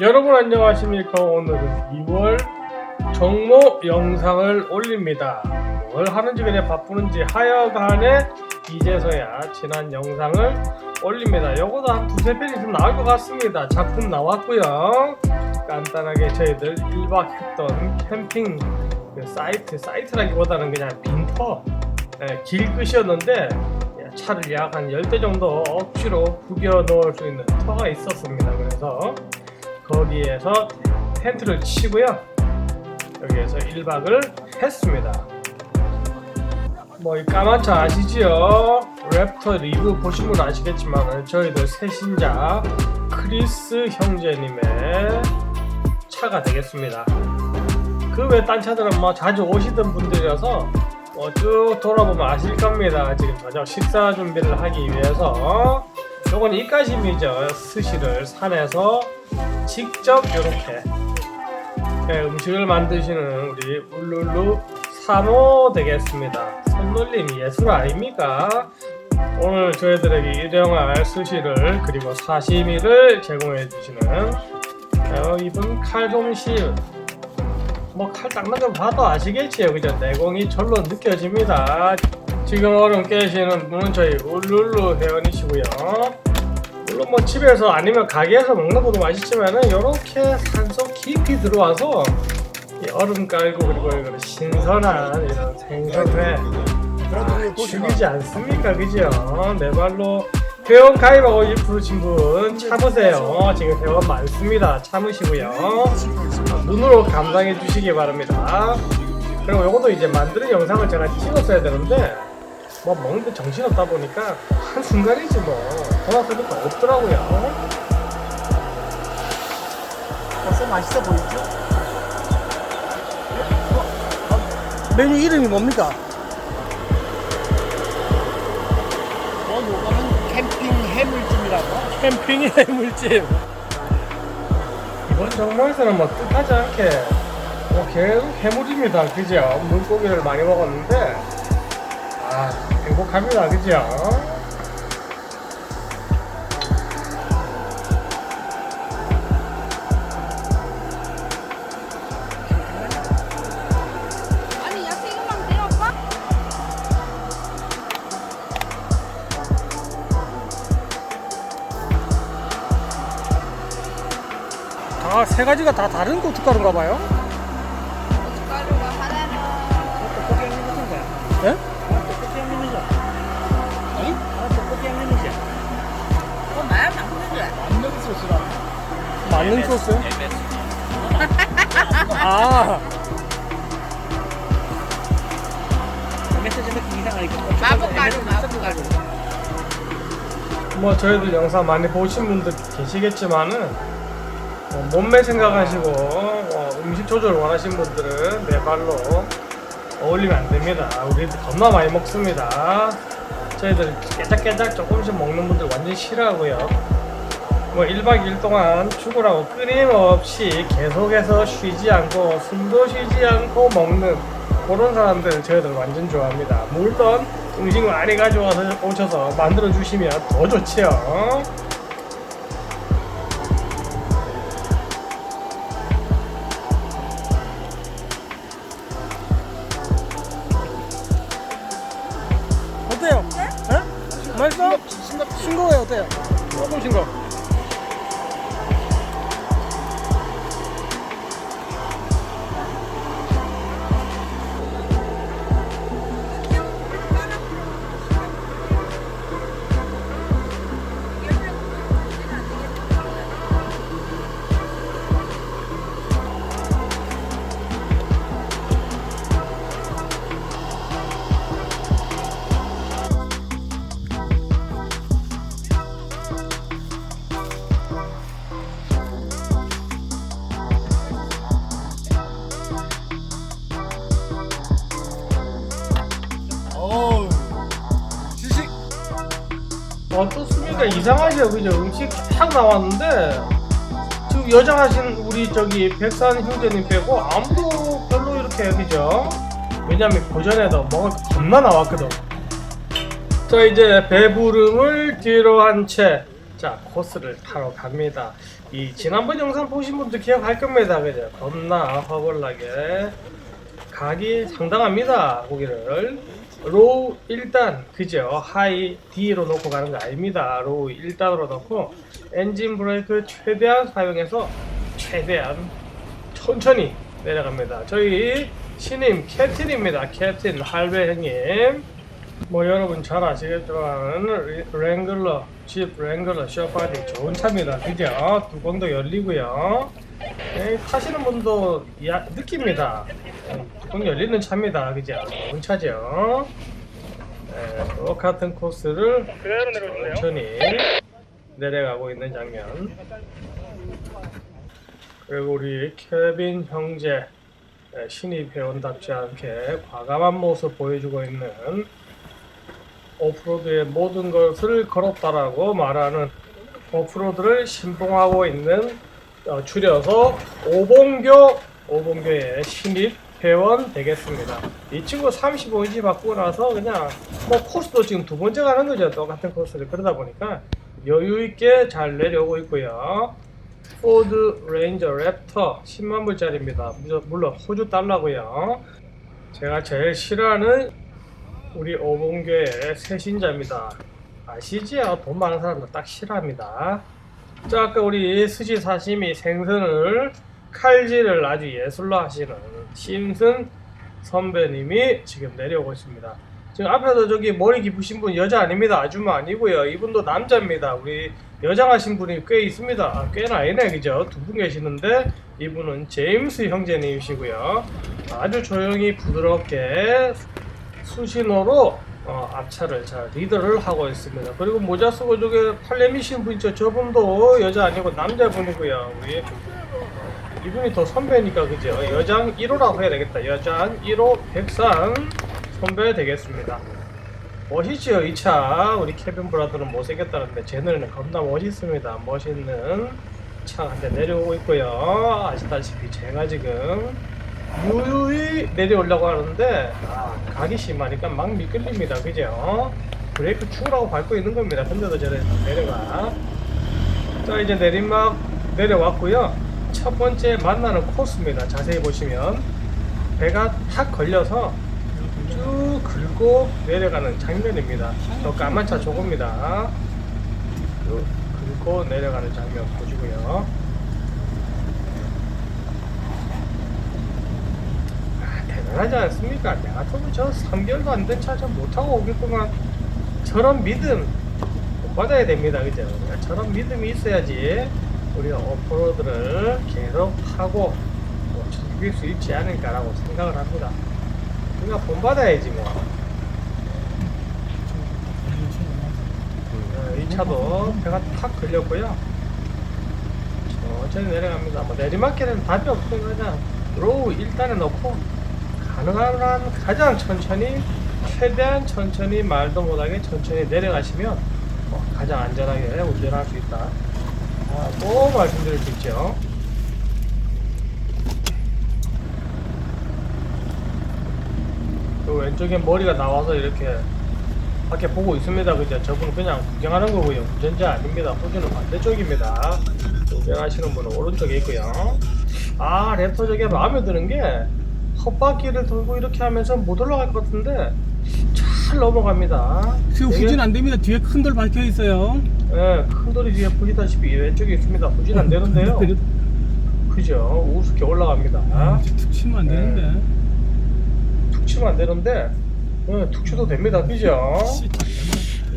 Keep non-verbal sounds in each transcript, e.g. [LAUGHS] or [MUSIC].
여러분 안녕하십니까? 오늘은 2월 정모 영상을 올립니다. 뭘 하는지 그래 바쁘는지 하여간에 이제서야 지난 영상을 올립니다. 요거도 한 두세 편 있으면 나올 것 같습니다. 작품 나왔고요. 간단하게 저희들 1박 했던 캠핑 그 사이트 사이트라기보다는 그냥 빈터 예, 길끝이었는데 예, 차를 약 한 10대 정도 억지로 구겨 넣을 수 있는 터가 있었습니다 그래서 거기에서 텐트를 치고요. 여기에서 1박을 했습니다. 뭐 이 까만 차 아시지요? 랩터 리뷰 분 아시겠지만 저희들 새신자 크리스 형제님의 차가 되겠습니다. 그 외 딴 차들은 뭐 자주 오시던 분들이라서 뭐쭉 돌아보면 아실 겁니다. 지금 저녁 식사 준비를 하기 위해서 요건 이까심이죠. 스시를 산에서 직접 이렇게 음식을 만드시는 우리 울룰루 산호 되겠습니다. 손놀림 예술 아닙니까? 오늘 저희들에게 일용할 스시를 그리고 사시미를 제공해 주시는 어, 이분 칼솜씨 뭐 칼 닦는 거 봐도 아시겠지요? 그죠? 내공이 절로 느껴집니다. 지금 얼음 깨시는 분은 저희 울룰루 회원이시고요. 물론 뭐 집에서 아니면 가게에서 먹는 것도 맛있지만은 이렇게 산속 깊이 들어와서 이 얼음 깔고 그리고 신선한 이런 생선회. 아, 죽이지 않습니까? 그죠? 내 말로 회원 가입하고 싶으신 분 참으세요. 지금 회원 많습니다. 참으시고요. 눈으로 감상해 주시기 바랍니다. 그리고 요것도 이제 만드는 영상을 제가 찍었어야 되는데 뭐 먹는데 정신 없다 보니까 한 순간이지 뭐. 돌아서니까 없더라고요. 벌써 맛있어 보이죠? 어, 메뉴 이름이 뭡니까? 캠핑의 [LAUGHS] 물집 이번 정모에서는 뭐 뜻하지 않게 뭐 계속 해물입니다. 그죠? 물고기를 많이 먹었는데. 아 행복합니다. 그죠 다세 가지가 다 다른 고춧가루인가 봐요? 고춧가루가 하나는 떡볶이 양념 같은 거야. 예? 떡볶이 양념이죠? 아니? 아 떡볶이 양념이지. 뭐 말하면 안 되는 안녕 소스라 맞는 소스? [LAUGHS] 아. 메시지 마법가루 마법가루. 뭐 저희들 영상 많이 보신 분들 계시겠지만은 뭐 몸매 생각하시고 어, 음식 조절 원하시는 분들은 내 발로 어울리면 안 됩니다. 우리 겁나 많이 먹습니다. 저희들 깨작깨작 조금씩 먹는 분들 완전 싫어하고요. 뭐 1박 2일 동안 죽으라고 끊임없이 계속해서 쉬지 않고 숨도 쉬지 않고 먹는 그런 사람들 저희들 완전 좋아합니다. 물론 음식 많이 가져와서 오셔서 만들어 주시면 더 좋지요. 싱거워요 어때요? 조금 싱거. 이상하죠, 그죠? 음식 탁 나왔는데 지금 여장 하신 우리 저기 백산 형제님 빼고 아무도 별로 이렇게 그죠? 왜냐면 고전에도 먹을 거 겁나 나왔거든. 자 이제 배부름을 뒤로 한채 자 코스를 타러 갑니다. 이 지난번 영상 보신 분들 기억할 겁니다. 그죠? 겁나 허벌나게 각이 상당합니다. 고기를 로우 1단 그죠? 하이 D로 놓고 가는 거 아닙니다. 로우 1단으로 놓고 엔진 브레이크 최대한 사용해서 최대한 천천히 내려갑니다. 저희 신임 캡틴입니다. 캡틴 할배 형님. 뭐 여러분 잘 아시겠지만 리- 랭글러 집 랭글러 쇼파디 좋은 차입니다. 그죠? 뚜껑도 열리고요. 네, 타시는 분도 야, 느낍니다. 네, 뚜껑 열리는 차입니다. 그죠? 좋은 차죠. 네, 똑같은 코스를 천천히 내려가고 있는 장면. 그리고 우리 케빈 형제 네, 신입 회원답지 않게 과감한 모습 보여주고 있는 오프로드의 모든 것을 걸었다라고 말하는 오프로드를 신봉하고 있는 어, 줄여서 오봉교 오봉교의 신입 회원 되겠습니다. 이 친구 35인치 바꾸고 나서 그냥 뭐 코스도 지금 두 번째 가는 거죠. 똑같은 코스를 그러다 보니까 여유 있게 잘 내려오고 있고요. 포드 레인저 랩터 10만 불짜리입니다. 물론 호주 달러고요. 제가 제일 싫어하는 우리 오봉교의 새신자입니다. 아시지요? 돈 많은 사람들 딱 싫어합니다. 자, 아까 우리 스시 사시미 생선을 칼질을 아주 예술로 하시는 심슨 선배님이 지금 내려오고 있습니다. 지금 앞에서 저기 머리 깊으신 분 여자 아닙니다. 아줌마 아니고요. 이분도 남자입니다. 우리 여장하신 분이 꽤 있습니다. 아, 꽤나 아니네, 그죠? 두 분 계시는데 이분은 제임스 형제님이시고요. 아주 조용히 부드럽게 수신호로 어, 앞차를 잘 리더를 하고 있습니다. 그리고 모자 쓰고 저기 팔레미신 분 있죠? 저분도 여자 아니고 남자분이고요. 우리 이분이 더 선배니까 그죠? 여장 1호라고 해야 되겠다. 여장 1호 백산 선배 되겠습니다. 멋있죠 이 차. 우리 케빈 브라더는 못생겼다는데 제 눈에는 겁나 멋있습니다. 멋있는 차 한 대 내려오고 있고요. 아시다시피 제가 지금 유유히 내려오려고 하는데 아, 각이 심하니까 막 미끌립니다. 그죠? 브레이크 축으라고 밟고 있는 겁니다. 근데도 저래 내려가. 자 이제 내리막 내려왔고요. 첫 번째 만나는 코스입니다. 자세히 보시면 배가 탁 걸려서 쭉 긁고 내려가는 장면입니다. 저 까만 차 저겁니다. 쭉 긁고 내려가는 장면 보시고요. 아, 대단하지 않습니까? 내가 저 3개월도 안 된 차 좀 못하고 오겠구만. 저런 믿음 못 받아야 됩니다. 그죠? 저런 믿음이 있어야지 우리가 오프로드를 계속 하고 뭐 즐길 수 있지 않을까라고 생각을 합니다. 우리가 본받아야지 뭐. 어, 이 차도 배가 탁 걸렸고요. 천천히 내려갑니다. 뭐 내리막길은 답이 없어요. 그냥 로우 1단에 넣고 가능한 한 가장 천천히 최대한 천천히 말도 못하게 천천히 내려가시면 뭐 가장 안전하게 운전할 수 있다. 아, 또 말씀드릴 수 있죠. 그 왼쪽에 머리가 나와서 이렇게 밖에 보고 있습니다. 그죠? 저분은 그냥 구경하는 거고요. 운전자 아닙니다. 호주는 반대쪽입니다. 구경하시는 분은 오른쪽에 있고요. 아, 랩터 저게 마음에 드는 게 헛바퀴를 돌고 이렇게 하면서 못 올라갈 것 같은데 잘 넘어갑니다. 지금 되게- 후진 안 됩니다. 뒤에 큰 돌 박혀 있어요. 예, 큰 돌이 뒤에 보시다시피 왼쪽에 있습니다. 후진 안 되는데요. 그죠? 우습게 올라갑니다. 아, 툭 치면 안 되는데. 툭 치면 안 되는데, 예, 툭 쳐도 됩니다. 그죠? 씨,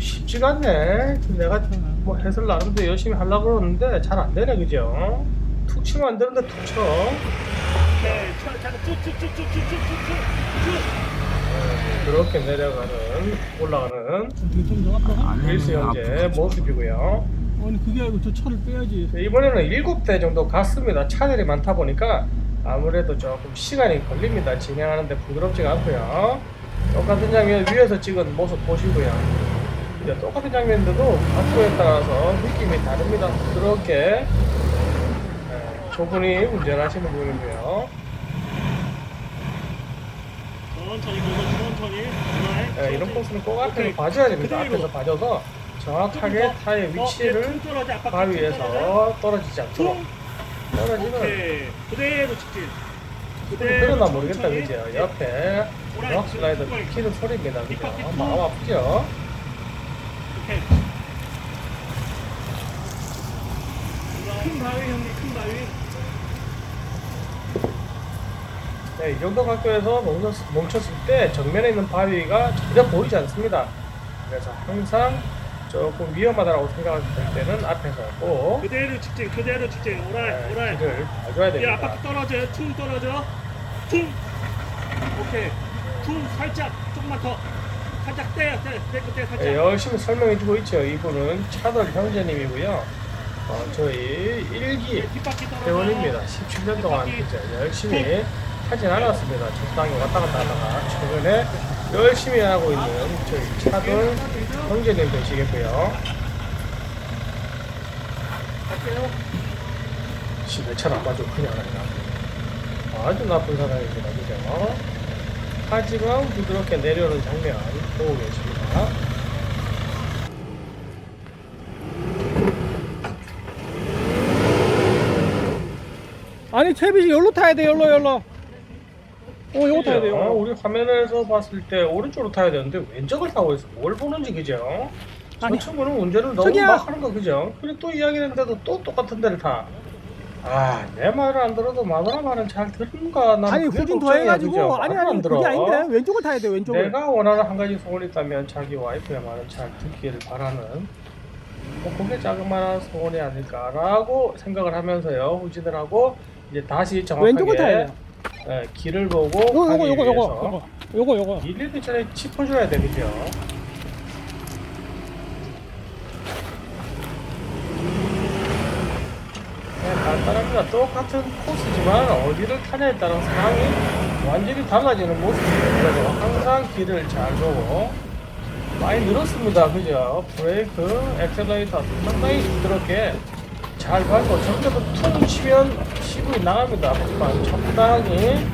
쉽지가 않네. 내가 뭐 해설 나름대로 열심히 하려고 그러는데 잘 안 되네. 그죠? 툭 치면 안 되는데 툭 쳐. 네, 차, 차, 쭉쭉쭉쭉쭉쭉쭉. 예, 그렇게 내려가는, 올라가는 좀더 아파? 윌스 형제 모습이고요. 아니 그게 아니고 저 차를 빼야지. 이번에는 7대 정도 갔습니다. 차들이 많다 보니까 아무래도 조금 시간이 걸립니다. 진행하는데 부드럽지가 않고요. 똑같은 장면 위에서 찍은 모습 보시고요. 이제 똑같은 장면인데도 각도에 따라서 느낌이 다릅니다. 부드럽게 네, 저분이 운전하시는 분이고요. 천천히 걷어 천천히. 네, 이런 코스는 꼭 앞에서 봐줘야 됩니다. 앞에서 봐줘서 정확하게 타의 위치를 어, 떨어져, 아빠 바위 떨어져. 위에서 떨어지지 않도록 퉁. 떨어지면. 그대로 직진. 그러나 모르겠다. 그죠 옆에 오라이, 럭 슬라이더. 키는 소리입니다 그죠. 마음 아프죠. 큰 바위 형님 큰 바위. 네, 이 정도 각도에서 멈췄, 멈췄을 때 정면에 있는 바위가 전혀 보이지 않습니다. 그래서 항상 조금 위험하다고 생각할 때는 앞에서 꼭 그대로 직진 그대로 직진. 오라이 네, 오라이. 길을 봐줘야 야 됩니다. 아빠 떨어져 퉁 떨어져. 퉁. 오케이. 퉁 살짝 조금만 더. 살짝 떼요 떼 떼고 떼 살짝. 네, 열심히 설명해주고 있죠. 이분은 차돌 형제님이고요. 어, 저희 일기 뒷바퀴 떨어져. 회원입니다. 17년 동안 열심히 하진 않았습니다. 적당히 왔다 갔다 하다가 최근에 열심히 하고 있는 저희 차돌 형제님 되시겠고요. 집에 차안 봐줘 그냥 그냥 아주 나쁜 사람입니다. 그죠? 하지만 부드럽게 내려오는 장면 보고 계십니다. 아니 채빗이 열로 타야 돼 열로 열로 어 요거 타야? 돼요 우리 화면에서 봤을 때 오른쪽으로 타야 되는데 왼쪽을 타고 있어. 뭘 보는지 그죠? 저 아니, 친구는 운전을 너무 저기요. 막 하는 거 그죠? 그리고 또 이야기했는데도 또 똑같은 데를 타. 아, 내 말을 안 들어도 마누라 말은 잘 듣는가? 나는 아니 그게 후진 더 걱정이야, 해가지고? 아니 말을 아니 안 들어. 그게 아닌데 왼쪽을 타야 돼 왼쪽을 내가 원하는 한 가지 소원이 있다면 자기 와이프의 말을 잘 듣기를 바라는 뭐 그게 자그마한 소원이 아닐까라고 생각을 하면서요 후진을 하고 이제 다시 정확하게 왼쪽을 타야 돼요 예, 길을 보고 요거 가기 요거 요거 위해서 요거 요거 요거 요거 일일이 전에 짚어줘야 되겠죠. 네, 간단합니다. 똑같은 코스지만 어디를 타냐에 따라 상황이 완전히 달라지는 모습이에요. 그래서 항상 길을 잘 보고 많이 늘었습니다. 그죠? 브레이크, 엑셀레이터 상당히 부드럽게 잘 밟고 저기서도 퉁 치면 시분이 나갑니다. 하지만 적당히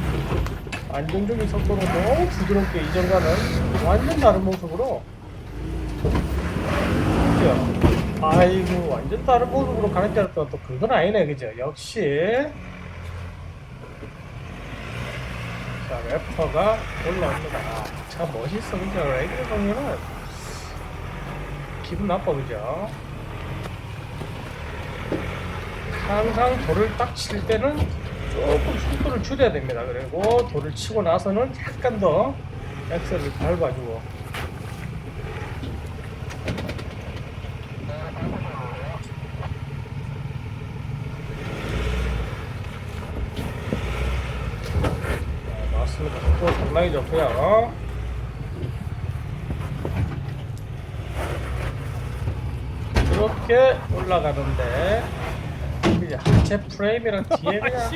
안정적인 속도로 너무 부드럽게 이전과는 완전 다른 모습으로 그죠? 아이고 완전 다른 모습으로 가는 줄 알았더니 또 그건 아니네 그죠? 역시 자 래퍼가 올라옵니다 참 멋있어 그죠? 레이드 보면은 기분 나빠 그죠? 항상 돌을 딱 칠 때는 조금 속도를 줄여야 됩니다. 그리고 돌을 치고 나서는 약간 더 엑셀을 밟아주고 네, 맞습니다. 속도 상당히 좋고요. 이렇게 올라가는데 이제 하체 프레임이랑 뒤에 그냥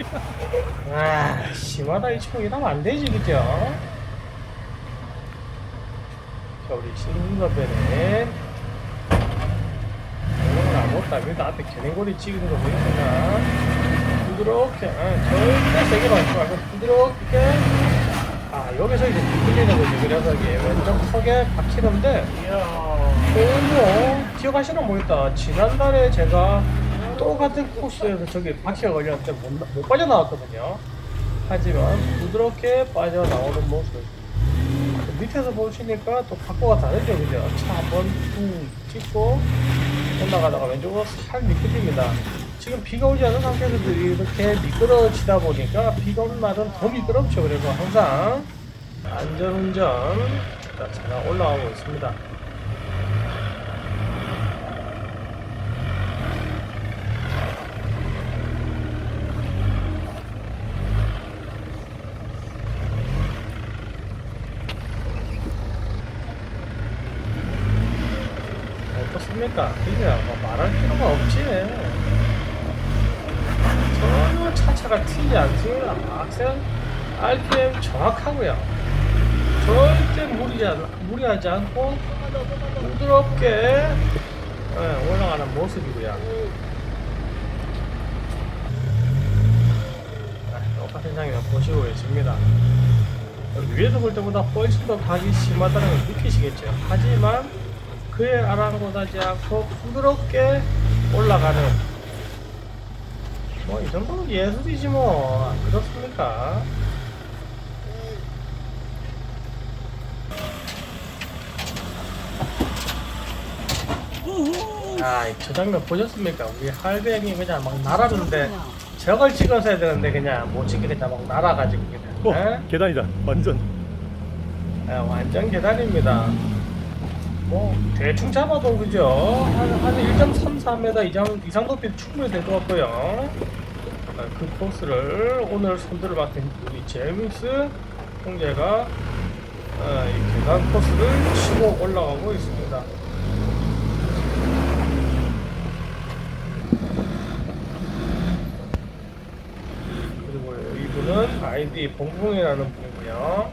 아 심하다 이 친구 이러면 안 되지 그죠? 자 우리 신선배는 이런 건 아무것도 아닙니다 앞에 견인고리 찍은 거 보이시나? 부드럽게 아, 절대 세게 밟지 말고 부드럽게. 아 여기서 이제 미끌리는 거지 그래서 이게 왼쪽 턱에 박히는데 너무 기억하시나 모르겠다. 지난달에 제가 똑같은 코스에서 저기 바퀴가 걸렸는데 못, 나- 못 빠져나왔거든요. 하지만 부드럽게 빠져나오는 모습. 밑에서 보시니까 또 각도가 다르죠, 그죠? 차 한번 퉁 찍고 올라가다가 왼쪽으로 살 미끄집니다. 지금 비가 오지 않은 상태에서도 이렇게 미끄러지다 보니까 비가 오는 날은 더 미끄럽죠. 그래서 항상 안전운전 자, 제가 올라가고 있습니다. 어떻습니까? 그냥 뭐 말할 필요가 없지. 전혀 차차가 튀지 않습니다. 악셀 RPM 정확하고요. 절대 무리하지, 않- 무리하지 않고 부드럽게 예, 올라가는 모습이고요. 아, 똑같은 장면 보시고 계십니다. 위에서 볼 때보다 훨씬 더 각이 심하다는 걸 느끼시겠죠. 하지만 그에 아랑곳하지 않고 부드럽게 올라가는 뭐 이 정도는 예술이지 뭐안 그렇습니까? 아, 저 장면 보셨습니까? 우리 할배형이 그냥 막 날았는데 저걸 찍었어야 되는데 그냥 못 찍게 그냥 막 날아가지고 그냥 에? 어, 계단이다. 완전. 아, 완전 계단입니다. 뭐 대충 잡아도 그죠? 한, 한 1.34m 이상, 이상 높이 충분히 될 것 같고요. 아, 그 코스를 오늘 선두를 맡은 우리 제임스 형제가 아, 이 계단 코스를 치고 올라가고 있습니다. 그리고 이분은 아이디 봉봉이라는 분이고요.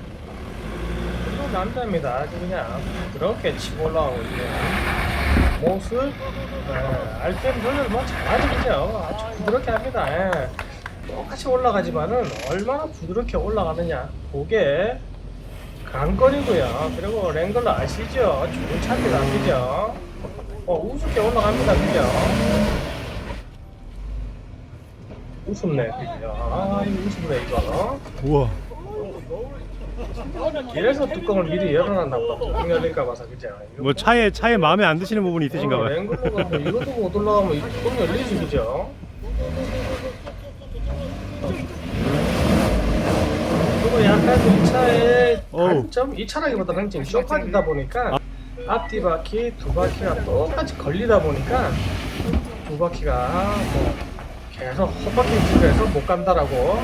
남자입니다. 아주 그냥 부드럽게 치고 올라오고 있는 모습. 네, 알땐 분을 뭐 잘하지 그죠? 아주 부드럽게 합니다. 예. 똑같이 올라가지만은 얼마나 부드럽게 올라가느냐. 그게 관건이고요. 그리고 랭글러 아시죠? 좋은 차입니다. 그죠? 어, 우습게 올라갑니다. 그죠? 우습네. 그죠? 아, 이거 우습네, 이거. 우와. 길에서 뚜껑을 미리 열어놨나 보다. 안 열릴까 봐서 그죠? 뭐 차에 차에 마음에 안 드시는 부분이 어, 있으신가 봐요. 뭐 이것도 못 올라가면 이 뚜껑 열리지 그죠? 그리고 약간 이 차의 어우. 단점, 이 차라기보다는 지금 쇼파이다 보니까 앞뒤 바퀴 두 바퀴가 똑같이 걸리다 보니까 두 바퀴가 뭐 계속 헛바퀴 집에서 못 간다라고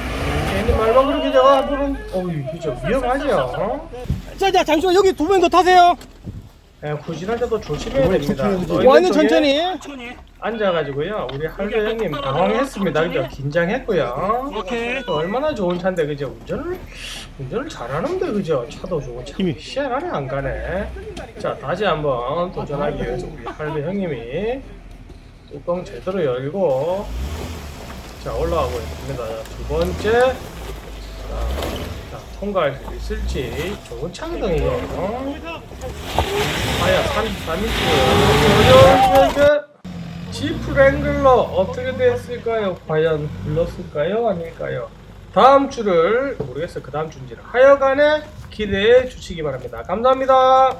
괜히 말만 그렇게 제가 하면은 어이 그죠 위험하죠 어? 자, 자, 잠시만 여기 두명더 타세요. 예, 후진할 때도 조심해야 됩니다 어, 또 완전 쪽에 천천히. 천천히. 앉아가지고요 우리 할배 형님 당황했습니다 그죠 긴장했고요 오케이. 또 얼마나 좋은 차인데 그죠 운전을 운전을 잘하는데 그죠 차도 좋은 차 힘이. 희한하네 안 가네 자 다시 한번 도전하기 위해서 우리 할배 형님이 뚜껑 제대로 열고 자 올라가고 있습니다 자, 두 번째 자, 자, 통과할 수 있을지 좋은 차거든요 아야 33인치고요 지프 랭글러 어떻게 됐을까요? 과연 불렀을까요? 아닐까요? 다음 주를 모르겠어요. 그 다음 주인지는 하여간에 기대해 주시기 바랍니다. 감사합니다.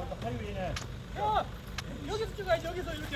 여기서 찍어야지, 여기서 이렇게.